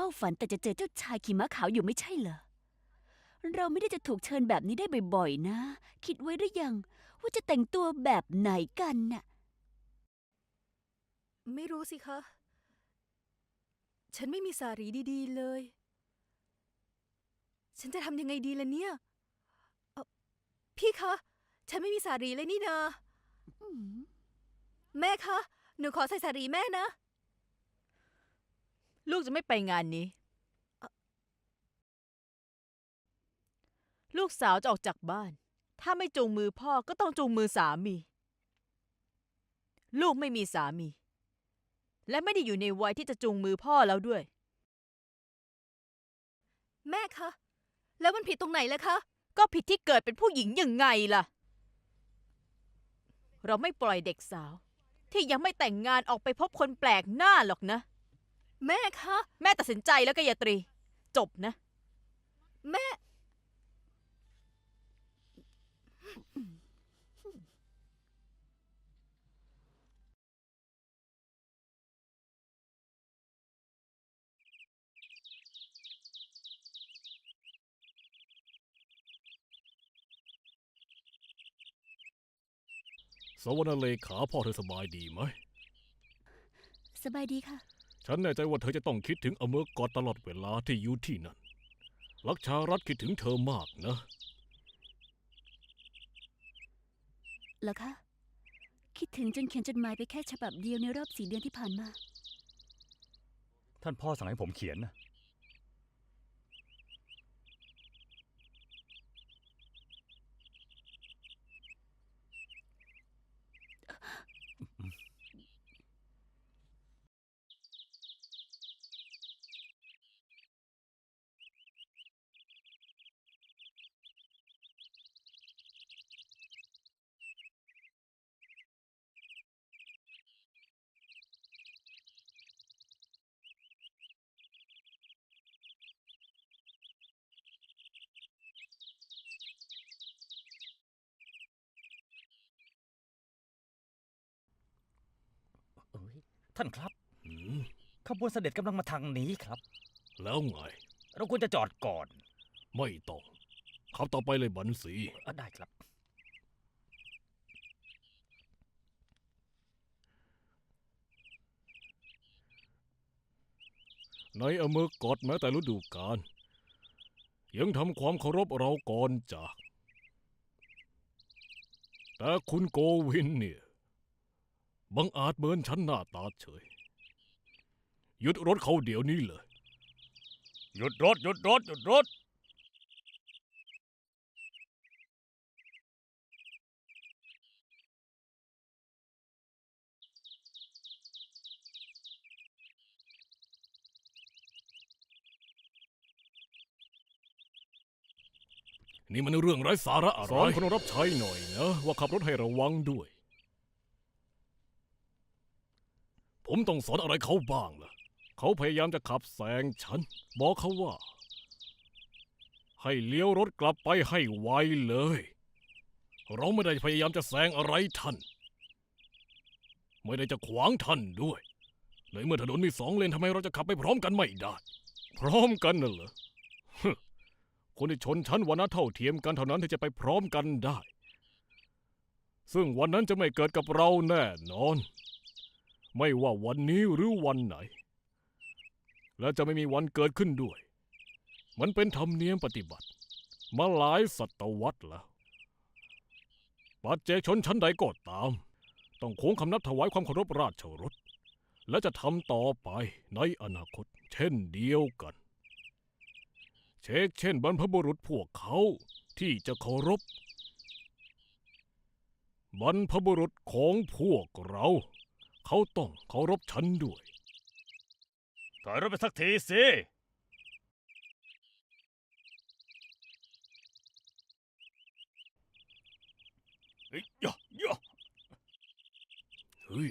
ฝ้าฝันแต่จะเจอเจ้าชายขี่ม้าขาวอยู่ไม่ใช่เหรอ เราไม่ได้จะถูกเชิญแบบนี้ได้บ่อยๆนะ คิดไว้หรือยัง ว่าจะแต่งตัวแบบไหนกันน่ะ ไม่รู้สิคะ ฉันไม่มีสารีดีๆเลย ฉันจะทำยังไงดีล่ะเนี่ยเอ่อพี่คะ ฉันไม่มีสารีเลยนี่นา แม่คะ หนูขอใส่สารีแม่นะลู กจะไม่ไปงานนี้ ลูกสาวจะออกจากบ้าน ถ้าไม่จูงมือพ่อก็ต้องจูงมือสามี ลูกไม่มีสามี และไม่ได้อยู่ในวัยที่จะจูงมือพ่อแล้วด้วย แม่คะ แล้วมันผิดตรงไหนเล่ะคะ ก็ผิดที่เกิดเป็นผู้หญิงยังไงล่ะ เราไม่ปล่อยเด็กสาว ที่ยังไม่แต่งงานออกไปพบคนแปลกหน้าหรอกนะ แม่คะ แม่ตัดสินใจแล้วกายตรี จบนะ แม่ สวรรณเลขาพ่อเธอสบายดีไหม สบายดีค่ะ ฉันแน่ใจว่าเธอจะต้องคิดถึงอเมริกอตลอดเวลาที่อยู่ที่นั่น ลักชารัฐคิดถึงเธอมากนะ เหรอคะ คิดถึงจนเขียนจดหมายไปแค่ฉบับเดียวในรอบสี่เดือนที่ผ่านมา ท่านพ่อสั่งให้ผมเขียนนะ เอ้ยท่านครับอืมขบวนเสด็จกำลังมาทางนี้ครับ แล้วไง เราควรจะจอดก่อนไม่ต้องขับต่อไปเลยบันสีเอ่อได้ครับ ในอเมริกอแม้แต่ฤดูกาลยังทำความเคารพเราก่อนจาก แต่คุณโกวินเนี่ย บังอาจเมินฉันหน้าตาเฉย หยุดรถเขาเดี๋ยวนี้เลย หยุดรถ หยุดรถ หยุดรถ นี่มันเรื่องไร้สาระอะไร สอนคนรับใช้หน่อยนะ ว่าขับรถให้ระวังด้วย ผมต้องสอนอะไรเขาบ้างล่ะ เขาพยายามจะขับแซงฉัน บอกเขาว่า ให้เลี้ยวรถกลับไปให้ไวเลย เราไม่ได้พยายามจะแซงอะไรท่าน ไม่ได้จะขวางท่านด้วย ในเมื่อถนนมีสองเลนทำไมเราจะขับไปพร้อมกันไม่ได้ พร้อมกันน่ะเหรอคนที่ชนชั้นวันนั้นเท่าเทียมกันเท่านั้นที่จะไปพร้อมกันได้ ซึ่งวันนั้นจะไม่เกิดกับเราแน่นอน ไม่ว่าวันนี้หรือวันไหน และจะไม่มีวันเกิดขึ้นด้วย มันเป็นธรรมเนียมปฏิบัติ มาหลายศตวรรษแล้ว ปัจเจกชนชั้นใดก็ตาม ต้องโค้งคำนับถวายความเคารพราชรถ และจะทำต่อไปในอนาคต เช่นเดียวกัน เช็คเช่นบรรพบุรุษพวกเขาที่จะเคารพบรรพบุรุษของพวกเรา เขาต้องเคารพฉันด้วยถอยรถไปสักทีสิ เฮ้ยย่อย่อเฮ้ย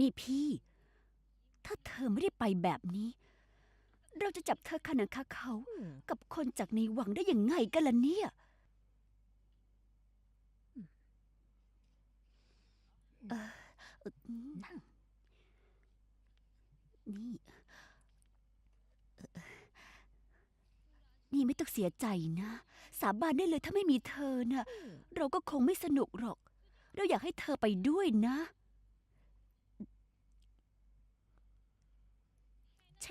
นี่พี่ ถ้าเธอไม่ได้ไปแบบนี้ เราจะจับเธอขนังคาเขา กับคนจากในวังได้ยังไงกันล่ะเนี่ย เออเออนั่ง นี่เอ่อนี่ไม่ต้องเสียใจนะ สาบานได้เลยถ้าไม่มีเธอน่ะเราก็คงไม่สนุกหรอก เราอยากให้เธอไปด้วยนะ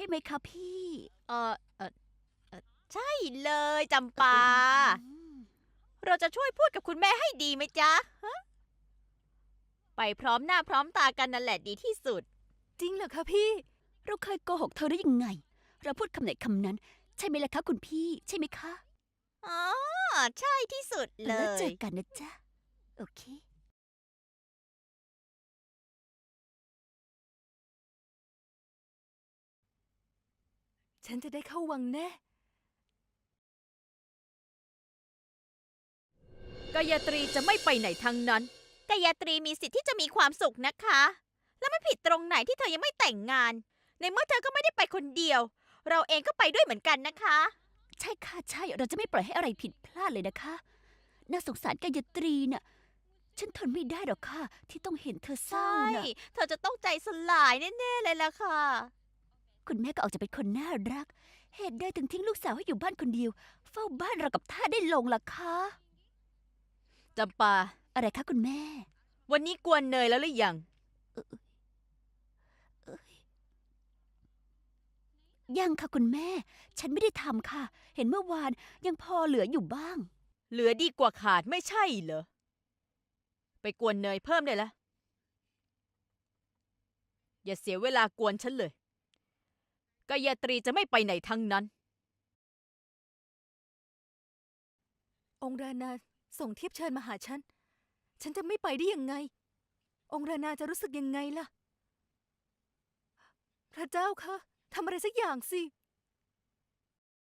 ช่ไหมคะพี่ เออเออเอ่อใช่เลยจำปาอืมเราจะช่วยพูดกับคุณแม่ให้ดีไหมจ๊ะฮะไปพร้อมหน้าพร้อมตากันนั่นแหละดีที่สุด จริงเหรอคะพี่ เราเคยโกหกเธอได้ยังไง เราพูดคำไหนคำนั้น ใช่ไหมล่ะคะคุณพี่ ใช่ไหมคะ อ๋อ ใช่ที่สุดเลแล้วเจย อกันนะจ๊ะ โอเค ฉันจะได้เข้าวังแน่ กายตรีจะไม่ไปไหนทั้งนั้น กายตรีมีสิทธิ์ที่จะมีความสุขนะคะ แล้วไม่ผิดตรงไหนที่เธอยังไม่แต่งงาน ในเมื่อเธอก็ไม่ได้ไปคนเดียว เราเองก็ไปด้วยเหมือนกันนะคะ ใช่ค่ะใช่ เราจะไม่ปล่อยให้อะไรผิดพลาดเลยนะคะ น่าสงสารกายตรีน่ะ ฉันทนไม่ได้หรอกค่ะ ที่ต้องเห็นเธอเศร้าใช่ น่ะ เธอจะต้องใจสลายแน่ๆเลยล่ะค่ะ คุณแม่ก็ออกจะเป็นคนน่ารัก เหตุใดถึงทิ้งลูกสาวให้อยู่บ้านคนเดียว เฝ้าบ้านเรากับท่าได้ลงล่ะคะ จำปา อะไรคะคุณแม่ วันนี้กวนเนยแล้วหรือยัง ยังค่ะคุณแม่ ฉันไม่ได้ทำค่ะ เห็นเมื่อวานยังพอเหลืออยู่บ้าง เหลือดีกว่าขาดไม่ใช่เหรอ ไปกวนเนยเพิ่มได้ละ อย่าเสียเวลากวนฉันเลย กายตรีจะไม่ไปไหนทั้งนั้น องค์รานาส่งเทียบเชิญมาหาฉัน ฉันจะไม่ไปได้ยังไง องค์รานาจะรู้สึกยังไงล่ะ พระเจ้าคะทำอะไรสักอย่างสิ